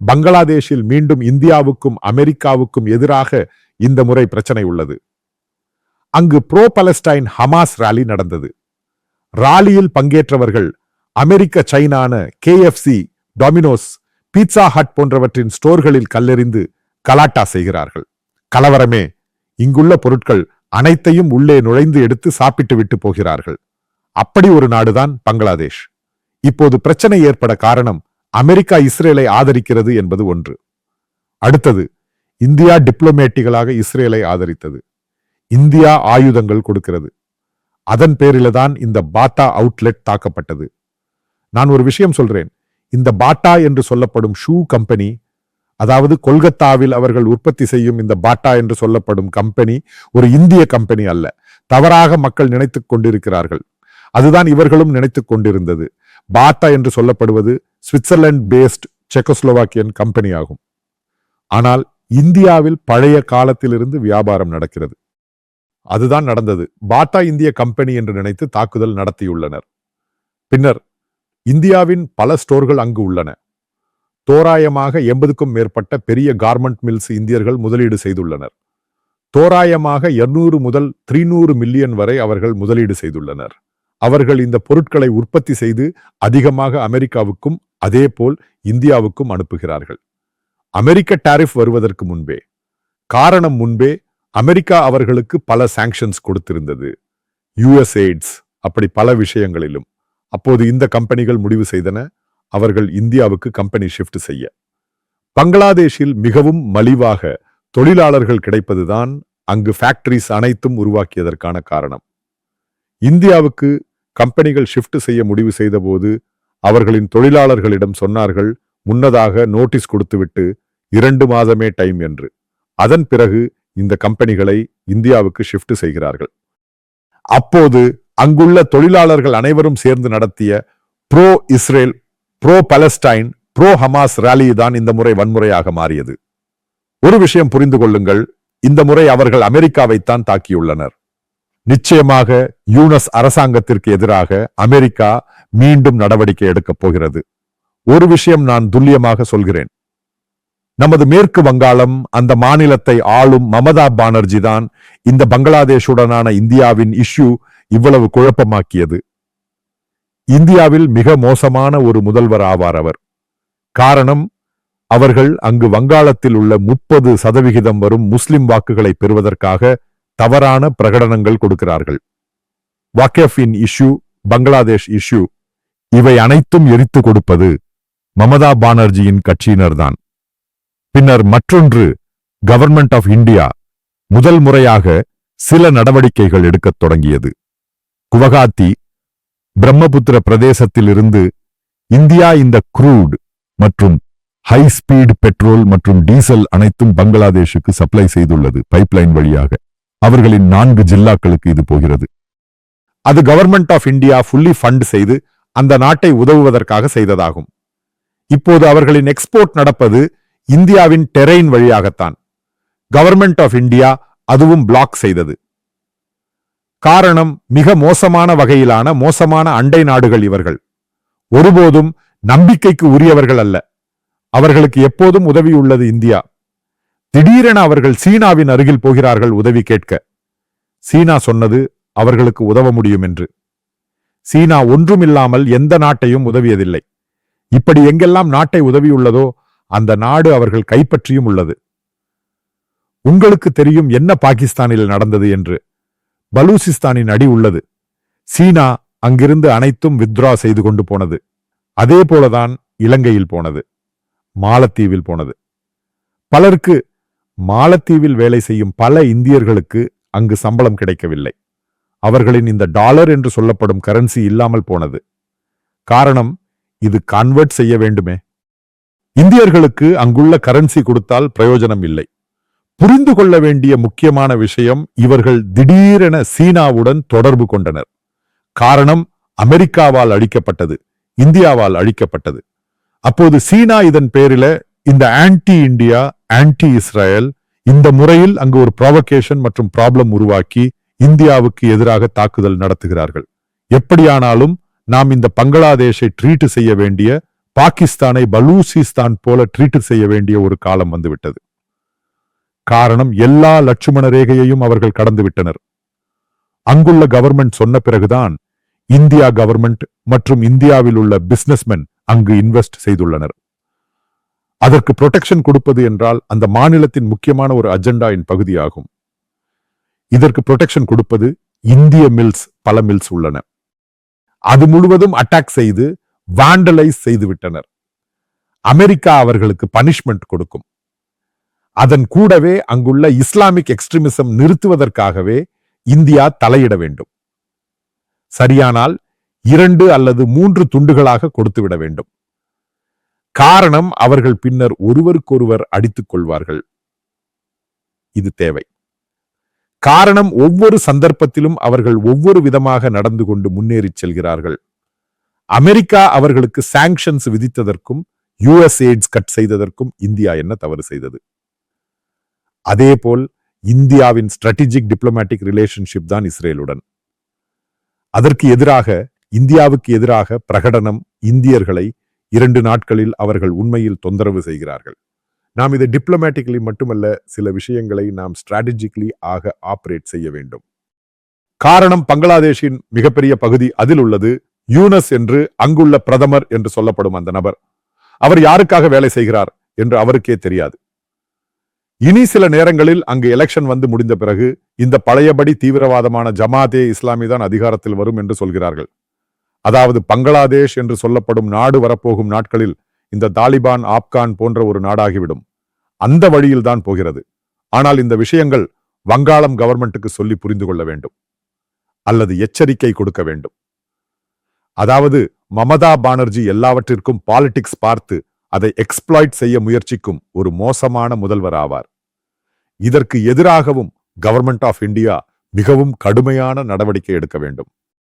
பங்களாதேஷில் மீண்டும் இந்தியாவுக்கும் அமெரிக்காவுக்கும் எதிராக இந்த முறை பிரச்சனை உள்ளது. அங்கு ப்ரோ பலஸ்டைன் ஹமாஸ் ராலி நடந்தது. ராலியில் பங்கேற்றவர்கள் அமெரிக்க சைனான கேஎஃப்சி டொமினோஸ் பீட்சா ஹட் போன்றவற்றின் ஸ்டோர்களில் கல்லெறிந்து கலாட்டா செய்கிறார்கள். கலவரமே இங்குள்ள பொருட்கள் அனைத்தையும் உள்ளே நுழைந்து எடுத்து சாப்பிட்டு விட்டு போகிறார்கள். அப்படி ஒரு நாடுதான் பங்களாதேஷ். இப்போது பிரச்சனை ஏற்பட காரணம் அமெரிக்கா இஸ்ரேலை ஆதரிக்கிறது என்பது ஒன்று. அடுத்தது இந்தியா டிப்ளமேட்டிகளாக இஸ்ரேலை ஆதரித்தது. இந்தியா ஆயுதங்கள் கொடுக்கிறது. அதன் பேரில தான் இந்த பாட்டா அவுட்லெட் தாக்கப்பட்டது. நான் ஒரு விஷயம் சொல்றேன். இந்த பாட்டா என்று சொல்லப்படும் ஷூ கம்பெனி அதாவது கொல்கத்தாவில் அவர்கள் உற்பத்தி செய்யும் இந்த பாட்டா என்று சொல்லப்படும் கம்பெனி ஒரு இந்திய கம்பெனி அல்ல. தவறாக மக்கள் நினைத்துக் கொண்டிருக்கிறார்கள். அதுதான் இவர்களும் நினைத்துக் கொண்டிருந்தது. பாட்டா என்று சொல்லப்படுவது சுவிட்சர்லாந்து பேஸ்ட் செக்கோஸ்லோவாக்கியன் கம்பெனி ஆகும். ஆனால் இந்தியாவில் பழைய காலத்திலிருந்து வியாபாரம் நடக்கிறது. அதுதான் நடந்தது. பாட்டா இந்திய கம்பெனி என்று நினைத்து தாக்குதல் நடத்தியுள்ளனர். பின்னர் இந்தியாவின் பல ஸ்டோர்கள் அங்கு உள்ளன. தோராயமாக எண்பதுக்கும் மேற்பட்ட பெரிய கார்மெண்ட் மில்ஸ் இந்தியர்கள் முதலீடு செய்துள்ளனர். தோராயமாக 200 முதல் 300 மில்லியன் வரை அவர்கள் முதலீடு செய்துள்ளனர். அவர்கள் இந்த பொருட்களை உற்பத்தி செய்து அதிகமாக அமெரிக்காவுக்கும் அதேபோல் இந்தியாவுக்கும் அனுப்புகிறார்கள். அமெரிக்க டாரிஃப் வருவதற்கு முன்பே காரணம் முன்பே அமெரிக்கா அவர்களுக்கு பல சாங்ஷன்ஸ் கொடுத்திருந்தது. யுஎஸ் எய்ட்ஸ் அப்படி பல விஷயங்களிலும். அப்போது இந்த கம்பெனிகள் முடிவு செய்தன அவர்கள் இந்தியாவுக்கு கம்பெனி ஷிஃப்ட் செய்ய. பங்களாதேஷில் மிகவும் மலிவாக தொழிலாளர்கள் கிடைப்பதுதான் அங்கு ஃபேக்டரிஸ் அனைத்தும் உருவாக்கியதற்கான காரணம். இந்தியாவுக்கு கம்பெனிகள் ஷிஃப்ட் செய்ய முடிவு செய்தபோது அவர்களின் தொழிலாளர்களிடம் சொன்னார்கள் முன்னதாக நோட்டீஸ் கொடுத்துவிட்டு இரண்டு மாதமே டைம் என்று. அதன் பிறகு இந்த கம்பெனிகளை இந்தியாவுக்கு ஷிஃப்ட் செய்கிறார்கள். அப்போது அங்குள்ள தொழிலாளர்கள் அனைவரும் சேர்ந்து நடத்திய pro Israel pro Palestine pro Hamas rally தான் இந்த முறை வன்முறையாக மாறியது. ஒரு விஷயம் புரிந்து கொள்ளுங்கள் இந்த முறை அவர்கள் அமெரிக்காவைத்தான் தாக்கியுள்ளனர். நிச்சயமாக யூனஸ் அரசாங்கத்திற்கு எதிராக அமெரிக்கா மீண்டும் நடவடிக்கை எடுக்கப் போகிறது. ஒரு விஷயம் நான் துல்லியமாக சொல்கிறேன். நமது மேற்கு வங்காளம் அந்த மாநிலத்தை ஆளும் மமதா பானர்ஜி தான் இந்த பங்களாதேஷுடனான இந்தியாவின் இஷ்யூ இவ்வளவு குழப்பமாக்கியது. இந்தியாவில் மிக மோசமான ஒரு முதல்வர் ஆவார் அவர். காரணம் அவர்கள் அங்கு வங்காளத்தில் உள்ள முப்பது சதவிகிதம் வரும் முஸ்லிம் வாக்குகளை பெறுவதற்காக தவறான பிரகடனங்கள் கொடுக்கிறார்கள். வாக்கெஃப் இன் இஷ்யூ பங்களாதேஷ் இஷ்யூ இவை அனைத்தும் எரித்து கொடுப்பது மமதா பானர்ஜியின் கட்சியினர்தான். பின்னர் மற்றொன்று கவர்மெண்ட் ஆஃப் இந்தியா முதல் முறையாக சில நடவடிக்கைகள் எடுக்கத் தொடங்கியது. குவகாத்தி பிரம்மபுத்திர பிரதேசத்திலிருந்து இந்தியா இந்த க்ரூட் மற்றும் ஹை ஸ்பீட் பெட்ரோல் மற்றும் டீசல் அனைத்தும் பங்களாதேஷுக்கு சப்ளை செய்துள்ளது பைப்லைன் வழியாக. அவர்களின் நான்கு ஜில்லாக்களுக்கு இது போகிறது. அது government of India fully fund செய்து அந்த நாட்டை உதவுவதற்காக செய்ததாகும். இப்போது அவர்களின் எக்ஸ்போர்ட் நடப்பது இந்தியாவின் டெரெயின் வழியாகத்தான். கவர்மெண்ட் ஆஃப் இந்தியா அதுவும் பிளாக் செய்தது. காரணம் மிக மோசமான வகையிலான மோசமான அண்டை நாடுகள் இவர்கள். ஒருபோதும் நம்பிக்கைக்கு உரியவர்கள் அல்ல. அவர்களுக்கு எப்போதும் உதவி உள்ளது இந்தியா. திடீரென அவர்கள் சீனாவின் அருகில் போகிறார்கள் உதவி கேட்க. சீனா சொன்னது அவர்களுக்கு உதவ முடியும் என்று. சீனா ஒன்றுமில்லாமல் எந்த நாட்டையும் உதவியதில்லை. இப்படி எங்கெல்லாம் நாட்டை உதவியுள்ளதோ அந்த நாடு அவர்கள் கைப்பற்றியும் உள்ளது. உங்களுக்கு தெரியும் என்ன பாகிஸ்தானில் நடந்தது என்று. பலூசிஸ்தானின் அடி உள்ளது. சீனா அங்கிருந்து அனைத்தும் வித்ரா செய்து கொண்டு போனது. அதே போலதான் இலங்கையில் போனது. மாலத்தீவில் போனது. பலருக்கு மாலத்தீவில் வேலை செய்யும் பல இந்தியர்களுக்கு அங்கு சம்பளம் கிடைக்கவில்லை. அவர்களின் இந்த டாலர் என்று சொல்லப்படும் கரன்சி இல்லாமல் போனது. காரணம் இது கன்வெர்ட் செய்ய வேண்டுமே. இந்தியர்களுக்கு அங்குள்ள கரன்சி கொடுத்தால் பிரயோஜனம் இல்லை. புரிந்து கொள்ள வேண்டிய முக்கியமான விஷயம் இவர்கள் திடீரென சீனாவுடன் தொடர்பு கொண்டனர். காரணம் அமெரிக்காவால் அழிக்கப்பட்டது இந்தியாவால் அழிக்கப்பட்டது. அப்போது சீனா இதன் பேரில இந்த ஆன்டி இந்தியா ஆன்டி இஸ்ரேல் இந்த முறையில் அங்கு ஒரு ப்ராவகேஷன் மற்றும் ப்ராப்ளம் உருவாக்கி இந்தியாவுக்கு எதிராக தாக்குதல் நடத்துகிறார்கள். எப்படியானாலும் நாம் இந்த பங்களாதேஷை ட்ரீட் செய்ய வேண்டிய பாகிஸ்தானை பலூசிஸ்தான் போல ட்ரீட் செய்ய வேண்டிய ஒரு காலம் வந்துவிட்டது. காரணம் எல்லா லட்சுமண ரேகையையும் அவர்கள் கடந்து விட்டனர் அங்குள்ள கவர்மெண்ட் சொன்ன பிறகுதான் இந்தியா கவர்மெண்ட் மற்றும் இந்தியாவில் உள்ள பிசினஸ்மென் அங்கு இன்வெஸ்ட் செய்துள்ளனர். அதற்கு புரொடெக்ஷன் கொடுப்பது என்றால் அந்த மாநிலத்தின் முக்கியமான ஒரு அஜெண்டாவின் பகுதியாகும். இதற்கு புரொடெக்ஷன் கொடுப்பது இந்திய மில்ஸ் பல மில்ஸ் உள்ளன. அது முழுவதும் அட்டாக் செய்து வாண்டலைஸ் செய்து விட்டனர். அமெரிக்கா அவர்களுக்கு பனிஷ்மெண்ட் கொடுக்கும். அதன் கூடவே அங்குள்ள இஸ்லாமிக் எக்ஸ்ட்ரீமிசம் நிறுத்துவதற்காகவே இந்தியா தலையிட வேண்டும். சரியானால் இரண்டு அல்லது மூன்று துண்டுகளாக கொடுத்துவிட வேண்டும். காரணம் அவர்கள் பின்னர் ஒருவருக்கொருவர் அடித்துக் கொள்வார்கள். இது தேவை. காரணம் ஒவ்வொரு சந்தர்ப்பத்திலும் அவர்கள் ஒவ்வொரு விதமாக நடந்து கொண்டு முன்னேறிச் செல்கிறார்கள். அமெரிக்கா அவர்களுக்கு சாங்ஷன்ஸ் விதித்ததற்கும் யுஎஸ் எய்ட்ஸ் கட் செய்ததற்கும் இந்தியா என்ன தவறு செய்தது? அதேபோல் இந்தியாவின் ஸ்ட்ராட்டஜிக் டிப்ளமேட்டிக் ரிலேஷன்ஷிப் தான் இஸ்ரேலுடன். அதற்கு எதிராக இந்தியாவுக்கு எதிராக பிரகடனம் இந்தியர்களை இரண்டு நாட்களில் அவர்கள் உண்மையில் தொந்தரவு செய்கிறார்கள். நாம் இதை டிப்ளமேட்டிக்கலி மட்டுமல்ல சில விஷயங்களை நாம் ஸ்ட்ராட்டஜிக்கலி ஆக ஆபரேட் செய்ய வேண்டும். காரணம் பங்களாதேஷின் மிகப்பெரிய பகுதி அதில் உள்ளது யூனஸ் என்று அங்குள்ள பிரதமர் என்று சொல்லப்படும் அந்த நபர். அவர் யாருக்காக வேலை செய்கிறார் என்று அவருக்கே தெரியாது. இனி சில நேரங்களில் அங்கு எலெக்ஷன் வந்து முடிந்த பிறகு இந்த பழையபடி தீவிரவாதமான ஜமாதே இஸ்லாமி தான் அதிகாரத்தில் வரும் என்று சொல்கிறார்கள். அதாவது பங்களாதேஷ் என்று சொல்லப்படும் நாடு வரப்போகும் நாட்களில் இந்த தாலிபான் ஆப்கான் போன்ற ஒரு நாடாகிவிடும். அந்த வழியில் தான் போகிறது. ஆனால் இந்த விஷயங்கள் வங்காளம் கவர்மெண்ட்டுக்கு சொல்லி புரிந்து கொள்ள வேண்டும். அல்லது எச்சரிக்கை கொடுக்க வேண்டும். அதாவது மமதா பானர்ஜி எல்லாவற்றிற்கும் பாலிடிக்ஸ் பார்த்து அதை எக்ஸ்ப்ளாய்ட் செய்ய முயற்சிக்கும் ஒரு மோசமான முதல்வர் ஆவார். இதற்கு எதிராகவும் கவர்மெண்ட் ஆஃப் இந்தியா மிகவும் கடுமையான நடவடிக்கை எடுக்க வேண்டும்.